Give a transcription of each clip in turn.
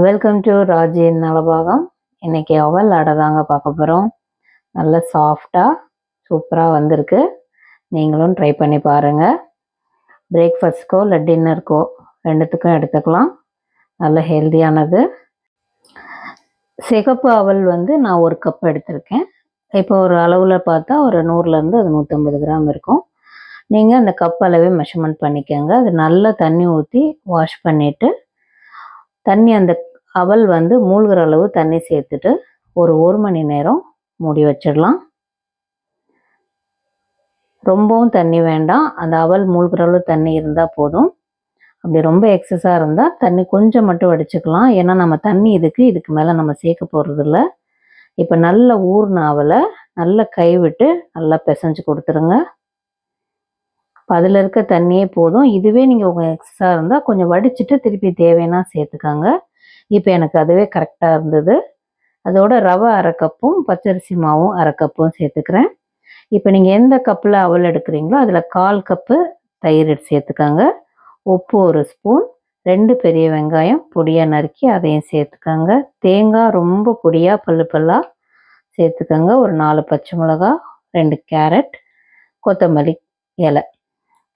Welcome to ராஜின் Nalabagam. இன்னைக்கு அவல் அடை தாங்க பார்க்க போகிறோம் நல்ல சாஃப்டாக சூப்பராக வந்திருக்கு. நீங்களும் ட்ரை பண்ணி பாருங்கள் பிரேக்ஃபாஸ்ட்க்கோ இல்லை டின்னருக்கோ ரெண்டுத்துக்கும் எடுத்துக்கலாம். நல்ல ஹெல்தியானது சிகப்பு அவல் வந்து நான் ஒரு கப் எடுத்திருக்கேன். இப்போ ஒரு அளவில் பார்த்தா ஒரு நூறுலேருந்து அது நூற்றம்பது கிராம் இருக்கும். நீங்கள் அந்த கப் அளவே மெஷர்மெண்ட் பண்ணிக்கோங்க. அது நல்லா தண்ணி ஊற்றி வாஷ் பண்ணிவிட்டு தண்ணி அந்த அவல் வந்து மூழ்கிற அளவு தண்ணி சேர்த்துட்டு ஒரு ஒரு மணி நேரம் மூடி வச்சிடலாம். ரொம்பவும் தண்ணி வேண்டாம். அந்த அவல் மூழ்கிற அளவு தண்ணி இருந்தால் போதும். அப்படி ரொம்ப எக்ஸஸாக இருந்தால் தண்ணி கொஞ்சம் மட்டும் வடிச்சுக்கலாம். ஏன்னா நம்ம தண்ணி இதுக்கு இதுக்கு மேலே நம்ம சேர்க்க போகிறதில்ல இப்போ நல்ல ஊர்ன அவலை நல்லா கைவிட்டு நல்லா பிசைஞ்சு கொடுத்துருங்க. அதில் இருக்க தண்ணியே போதும். இதுவே நீங்கள் உங்கள் எக்ஸஸாக இருந்தால் கொஞ்சம் வடிச்சிட்டு திருப்பி தேவைன்னா சேர்த்துக்காங்க. இப்போ எனக்கு அதுவே கரெக்டாக இருந்தது. அதோட ரவை அரை கப்பும் பச்சரிசி மாவும் அரை கப்பும் சேர்த்துக்கிறேன். இப்போ நீங்கள் எந்த கப்பில் அவல் எடுக்கிறீங்களோ அதில் கால் கப்பு தயிர் சேர்த்துக்காங்க. உப்பு ஒரு ஸ்பூன் ரெண்டு பெரிய வெங்காயம் பொடியாக நறுக்கி அதையும் சேர்த்துக்கோங்க. தேங்காய் ரொம்ப பொடியாக பல்லு பல்லாக சேர்த்துக்கோங்க. ஒரு நாலு பச்சை மிளகா ரெண்டு கேரட் கொத்தமல்லி இலை.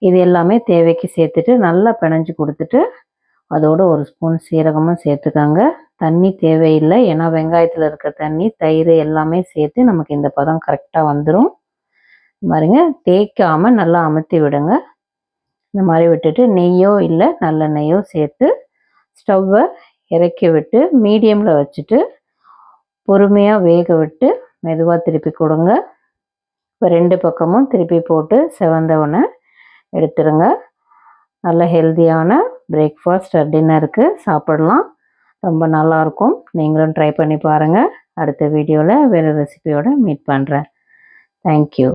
இது எல்லாமே தேவைக்கு சேர்த்துட்டு நல்லா பிணைஞ்சு கொடுத்துட்டு அதோடு ஒரு ஸ்பூன் சீரகமும் சேர்த்துக்காங்க. தண்ணி தேவையில்லை. ஏன்னா வெங்காயத்தில் இருக்க தண்ணி தயிர் எல்லாமே சேர்த்து நமக்கு இந்த பதம் கரெக்டாக வந்துடும் பாருங்க தேய்க்காமல் நல்லா அமுத்தி விடுங்க. இந்த மாதிரி விட்டுட்டு நெய்யோ இல்லை நல்ல நெய்யோ சேர்த்து ஸ்டவ்வை இறக்கி விட்டு மீடியமில் வச்சுட்டு பொறுமையாக வேக விட்டு மெதுவாக திருப்பி கொடுங்க. இப்போ ரெண்டு பக்கமும் திருப்பி போட்டு செவந்தவனை எடுத்துருங்க. நல்ல ஹெல்த்தியான பிரேக்ஃபாஸ்ட் டின்னருக்கு சாப்பிடலாம். ரொம்ப நல்லாயிருக்கும். நீங்களும் ட்ரை பண்ணி பாருங்கள் அடுத்த வீடியோவில் வேறு ரெசிபியோடு மீட் பண்ணுறேன் தேங்க்யூ